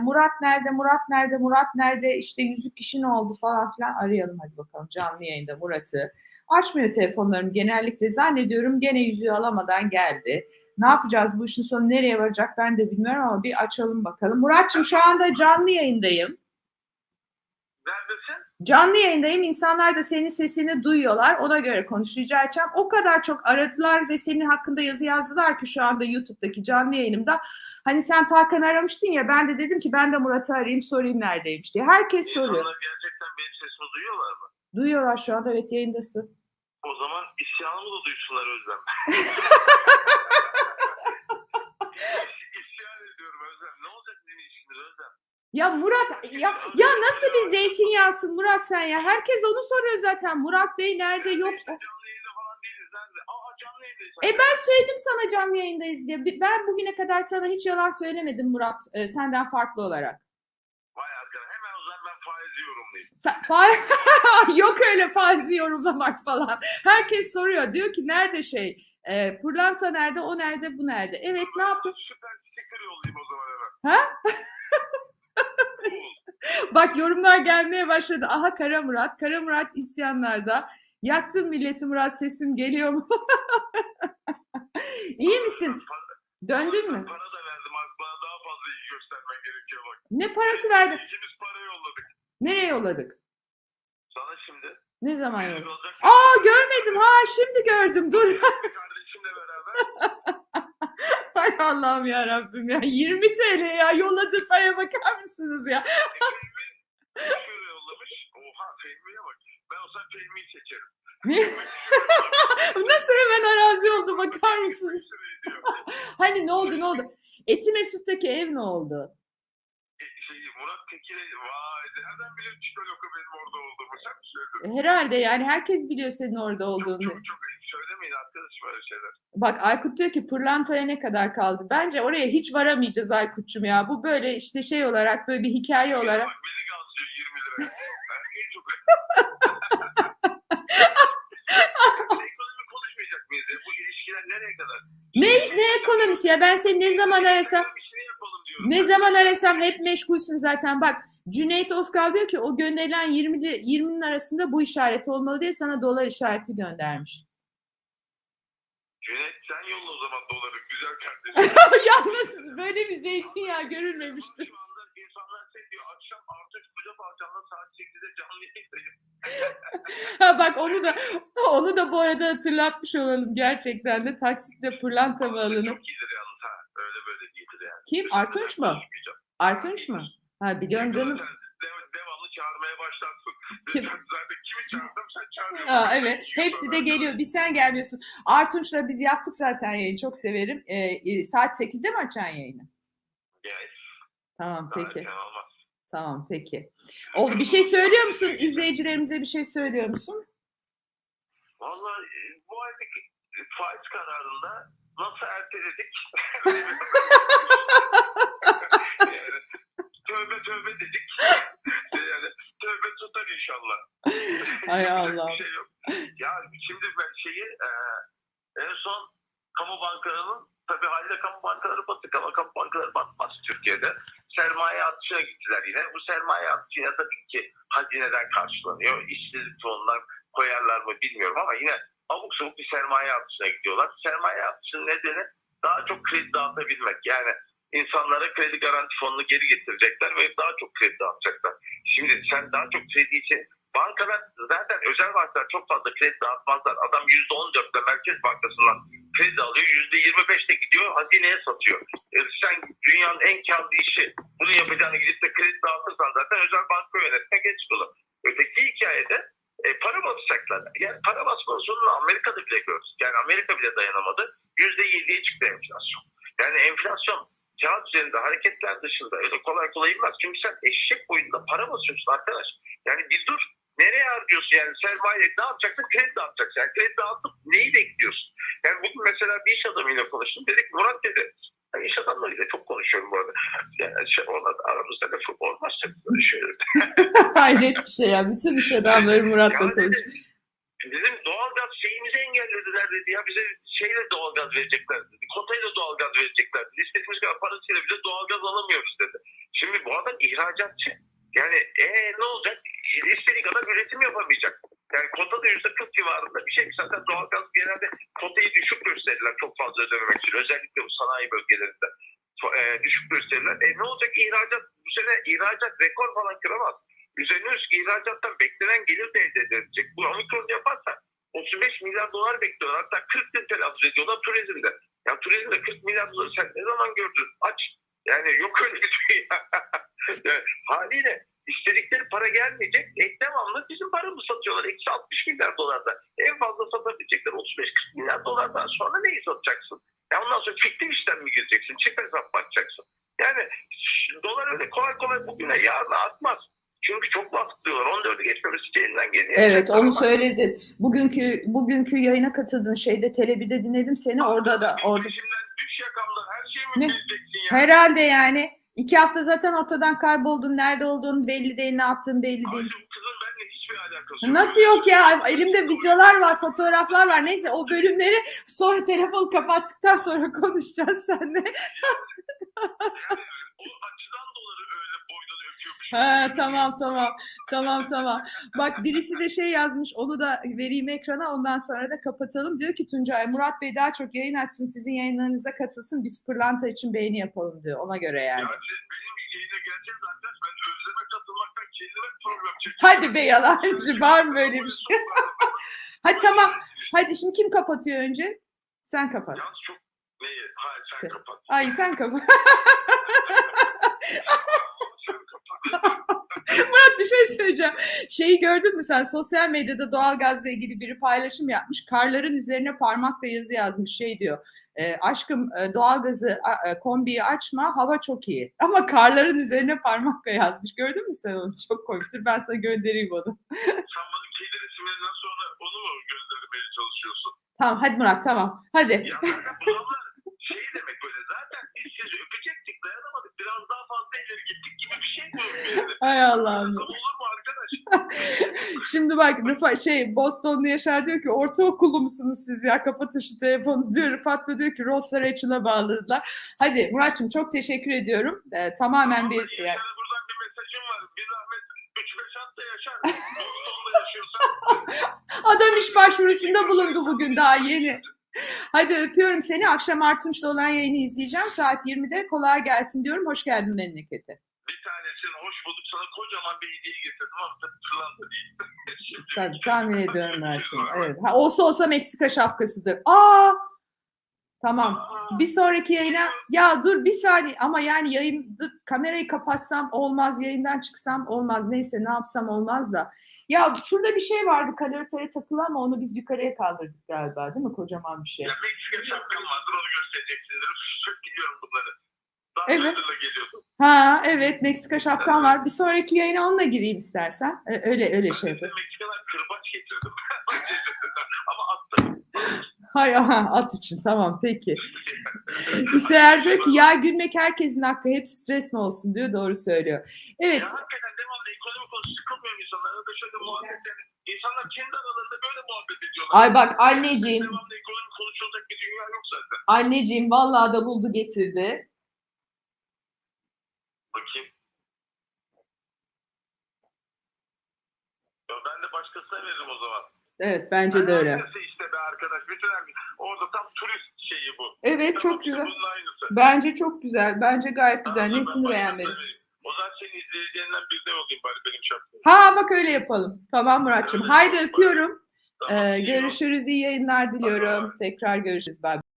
Murat nerede, Murat nerede, Murat nerede, işte yüzük kişi ne oldu falan filan arayalım hadi bakalım canlı yayında Murat'ı. Açmıyor telefonlarını genellikle zannediyorum gene yüzüğü alamadan geldi. Ne yapacağız bu işin sonu nereye varacak ben de bilmiyorum ama bir açalım bakalım. Murat'cığım şu anda canlı yayındayım. Neredesin? Canlı yayındayım. İnsanlar da senin sesini duyuyorlar. Ona göre konuş rica edeceğim. O kadar çok aradılar ve senin hakkında yazı yazdılar ki şu anda YouTube'daki canlı yayınımda. Hani sen Tarkan aramıştın ya ben de dedim ki ben de Murat'ı arayayım sorayım neredeymiş diye. Herkes soruyor. İnsanlar gerçekten benim sesimi duyuyorlar mı? Duyuyorlar şu anda evet yayındasın. O zaman isyanımı da duysunlar Özlem. İsyan ediyorum Özlem. Ne olacak bizim ilişkimiz Özlem? Ya Murat ya, ya nasıl bir zeytinyağsın Murat sen ya? Herkes onu soruyor zaten. Murat Bey nerede yok? E ben söyledim sana canlı yayındayız diye. Ben bugüne kadar sana hiç yalan söylemedim Murat e, senden farklı olarak. Vay arkadaş hemen o zaman ben faiz yorumlayayım. Fa- fa- Yok öyle faizi yorumlamak falan. Herkes soruyor. Diyor ki nerede şey? E, pırlanta nerede? O nerede? Bu nerede? Evet ne yaptın? Süper sticker yollayayım o zaman hemen. Ha? Bak yorumlar gelmeye başladı. Aha Kara Murat. Kara Murat isyanlarda. Yaktın milleti Murat sesim geliyor mu? İyi misin? Döndün mü? Para da verdim. Bana daha fazla ilgi göstermen gerekiyor bak. Ne parası verdin? İkimiz para yolladık. Nereye yolladık? Sana şimdi. Ne zaman yolladın? Aa görmedim. Ha şimdi gördüm. Dur. Kardeşimle beraber Allah'ım ya Rabbim ya. 20 TL ya yolladığı paraya bakar mısınız ya? Şöyle yollamış. Oha Fehmi'ye bak. Ben olsam Fehmi'yi seçerim. Nasıl hemen arazi oldu bakar mısınız? Hani ne oldu ne oldu? Eti Mesut'taki ev ne oldu? E, Şey, Murat Tekin'e vay nereden biliyorsun Çikoloko benim orada olduğumu sen mi söyledin? Herhalde yani herkes biliyor senin orada Çok olduğunu. çok çok iyi. Söylemeyin arkadaş böyle şeyler. Bak Aykut diyor ki pırlantaya ne kadar kaldı? Bence oraya hiç varamayacağız Aykut'cum ya. Bu böyle işte şey olarak böyle bir hikaye Ya olarak. Bak beni gazlıyor 20 lira. Ben en çok Ekonomi konuşmayacak mıyız ya? Bu ilişkiler nereye kadar? Ne, ne ekonomisi ya? Ben seni ne zaman arasam şey yapalım diyorum. Ne zaman arasam hep meşgulsün zaten. Bak Cüneyt Oskal diyor ki o gönderilen 20 20'nin arasında bu işaret olmalı diye sana dolar işareti göndermiş. Cüneyt sen yolla o zaman doları güzel kardeşim. Yalnız böyle bir zeytinyağı görülmemiştir. Şu anda insanlar şey diyor akşam artık Hoca Balcan'la saat 8'de canlı yayındayım. Ha bak onu da onu da bu arada hatırlatmış olalım gerçekten de taksitle pırlanta mı alınıp. Çok iyidir yalnız ha. Öyle böyle değildir yani. Kim? Artunç mu? Artunç mu? Ha biliyorum canım. Çağırmaya başlarsın. Kim? Zaten kimi çağırdım sen çağırıyorsun. Ha, evet hepsi de geliyor. Bir sen gelmiyorsun. Artunç'la biz yaptık zaten yayını. Çok severim. Ee, e, saat 8'de mi açacaksın yayını? Yani, Tamam peki. Tamam peki. O, bir şey söylüyor musun? İzleyicilerimize bir şey söylüyor musun? Vallahi e, bu aylık faiz kararında nasıl erteledik? yani, tövbe tövbe dedik. Tövbe tutar inşallah. Ay Allah. Bir şey yok. Ya şimdi ben şeyi e, en son kamu bankalarının tabii halde kamu bankaları batık ama kamu bankaları batmaz Türkiye'de. Sermaye artışına gittiler yine. Bu sermaye artışına tabii ki hazineden karşılanıyor. İşsizlik fonundan koyarlar mı bilmiyorum ama yine abuk sabuk bir sermaye artışına gidiyorlar. Sermaye artışının nedeni daha çok kredi dağıtabilmek. Yani insanlara kredi garanti fonunu geri getirecekler ve daha çok kredi dağıtacaklar. Şimdi sen daha çok kredi için bankalar zaten özel bankalar çok fazla kredi dağıtmazlar. Adam %14'le Merkez Bankası'ndan kredi alıyor. %25'te gidiyor hazineye satıyor. E sen dünyanın en karlı işi bunu yapacağını gidip de kredi dağıtırsan zaten özel banka yönetmek geç olur. Öteki hikayede e, para basacaklar. Yani para basmanın sonunu Amerika'da bile gördük. Yani Amerika bile dayanamadı. %7'ye çıktı enflasyon. Yani enflasyon kağıt üzerinde hareketler dışında öyle kolay kolay inmez. Çünkü sen eşek boyunda para basıyorsun arkadaş. Yani bir dur. Nereye harcıyorsun yani sermaye ne yapacaksın? Kredi dağıtacaksın. Yani kredi dağıtıp neyi bekliyorsun? Yani bugün mesela bir iş adamıyla konuştum. Dedik Murat dedi. Ben iş adamlarıyla çok konuşuyorum bu arada. Yani şey, ona da aramızda lafı böyle şeyler. Hayret bir şey ya. Bütün iş adamları Murat'la konuşuyor. Dedi, Dedim doğalgaz şeyimizi engellediler dedi ya bize şeyle doğalgaz verecekler dedi. Kotayla doğalgaz verecekler dedi. İstediğimiz kadar parasıyla bile doğalgaz alamıyoruz dedi. Şimdi bu adam ihracatçı. Yani ee, ne olacak? İstediği kadar üretim yapamayacak. Yani kota da yüzde 40 civarında bir şey. Zaten doğalgaz genelde kotayı düşük gösterirler çok fazla ödememek için. Özellikle bu sanayi bölgelerinde e, düşük gösterirler. E ne olacak ihracat? Bu sene ihracat rekor falan kıramaz. Üzerine üstlük ihracattan beklenen gelir de elde edilecek. Bu omikron yaparsa 35 milyar dolar bekliyorlar. Hatta 40 bin telaffuz ediyorlar turizmde. Ya turizmde 40 milyar doları sen ne zaman gördün? Aç. Yani yok öyle bir şey. yani, haliyle istedikleri para gelmeyecek. E devamlı bizim paramızı satıyorlar. Eksi 60 milyar dolardan. En fazla satabilecekler 35-40 milyar dolardan sonra neyi satacaksın? Ya ondan sonra fiktif işten mi gireceksin? Çift hesap mı açacaksın? Yani dolar öyle kolay kolay bugüne yarına atmaz. Çünkü çok baskılıyorlar. 14'ü geçmemesi elinden geliyor. Evet onu söyledin. Bugünkü bugünkü yayına katıldığın şeyde Tele1'de dinledim seni orada da orada. Peşimden düş yakamdan her şeyi mi bileceksin ya? Herhalde yani iki hafta zaten ortadan kayboldun. Nerede olduğun belli değil, ne yaptığın belli değil. Bu kızın benimle hiçbir alakası yok. Nasıl yok ya? Elimde videolar var, fotoğraflar var. Neyse o bölümleri sonra telefon kapattıktan sonra konuşacağız seninle. Yani o açıdan doları öyle boynunu öpüyormuş. Ha tamam tamam. Tamam tamam. Bak birisi de şey yazmış. Onu da vereyim ekrana. Ondan sonra da kapatalım. Diyor ki Tuncay Murat Bey daha çok yayın açsın. Sizin yayınlarınıza katılsın. Biz pırlanta için beğeni yapalım diyor. Ona göre yani. Ya siz benim yayına geleceğiz arkadaş. Ben özleme katılmaktan kendime program çekiyorum. Hadi be yalancı. Var mı böyle bir şey? Hadi tamam. Hadi şimdi kim kapatıyor önce? Sen kapat. Yalnız çok neyi? Hayır sen kapat. Ay sen kapat. sen kapat. Murat bir şey söyleyeceğim. Şeyi gördün mü sen? Sosyal medyada doğalgazla ilgili biri paylaşım yapmış. Karların üzerine parmakla yazı yazmış. Şey diyor. E, aşkım e, doğalgazı e, kombiyi açma hava çok iyi. Ama karların üzerine parmakla yazmış. Gördün mü sen onu? Çok komiktir. Ben sana göndereyim onu. Sen bana kedi resimlerinden sonra onu mu göndermeye çalışıyorsun? Tamam hadi Murat tamam. Hadi. Ya zaten bu zamlar şey demek böyle zaten biz sizi öpecektik dayanamadık biraz daha fazla ileri gittik gibi bir şey mi yani? Hay Allah'ım. Olur mu arkadaş? Şimdi bak Rıfat şey Boston'da Yaşar diyor ki ortaokullu musunuz siz ya kapatın şu telefonu diyor. Rıfat da diyor ki Ross Rachel'a bağladılar. Hadi Muratçım çok teşekkür ediyorum. Ee, tamamen bir yani, buradan bir mesajım var. Bir rahmet 3-5 hatta yaşar. Boston'da yaşıyorsan. adam iş başvurusunda bulundu bugün daha yeni. Hadi öpüyorum seni. Akşam Artunç'la olan yayını izleyeceğim. Saat 20'de kolay gelsin diyorum. Hoş geldin memlekete. Bir tanesini hoş bulduk sana kocaman bir hediye getirdim ama tabii pırlanta değil. Tabii tahmin ediyorum var. Evet. Ha, olsa olsa Meksika şapkasıdır. Aa! Tamam. Aa, Bir sonraki yayına ya dur bir saniye ama yani yayın dur, kamerayı kapatsam olmaz yayından çıksam olmaz neyse ne yapsam olmaz da ya şurada bir şey vardı kalorifere takılı ama onu biz yukarıya kaldırdık galiba değil mi kocaman bir şey. Ya Meksika şapkan vardır onu göstereceksindir. Çok biliyorum bunları. Daha Evet. evet. Ha evet Meksika şapkan var bir sonraki yayına onunla gireyim istersen Ö- öyle öyle şey Ben de yapalım. Meksikadan kırbaç getirdim. ama attım. Hay aha at için tamam peki. İseher diyor ki ya gülmek herkesin hakkı hep stres mi olsun diyor doğru söylüyor. Evet Ya hakikaten devamlı ekonomi konusu sıkılmıyor insanlar? Arada şöyle muhabbet yani. İnsanlar kendi aralarında böyle muhabbet ediyorlar. ay bak anneciğim Devamlı ekonomi konuşulacak bir dünya yok zaten. anneciğim vallahi da buldu getirdi. Bakayım. Ben de başkasına veririm o zaman. Evet bence de öyle. Aynısı işte be arkadaş. Bütün her orada tam turist şeyi bu. Evet Tamam, çok işte güzel. Bunun aynısı. Bence çok güzel. Bence gayet güzel. Tamam, ben Nesini başkasına beğenmedim. vereyim. O zaman senin izleyeceğinden birine olayım bari benim şapkam. Ha bak öyle yapalım. Tamam Muratçım. Haydi öpüyorum. Ee, görüşürüz. iyi yayınlar diliyorum. Tekrar görüşürüz. Bye.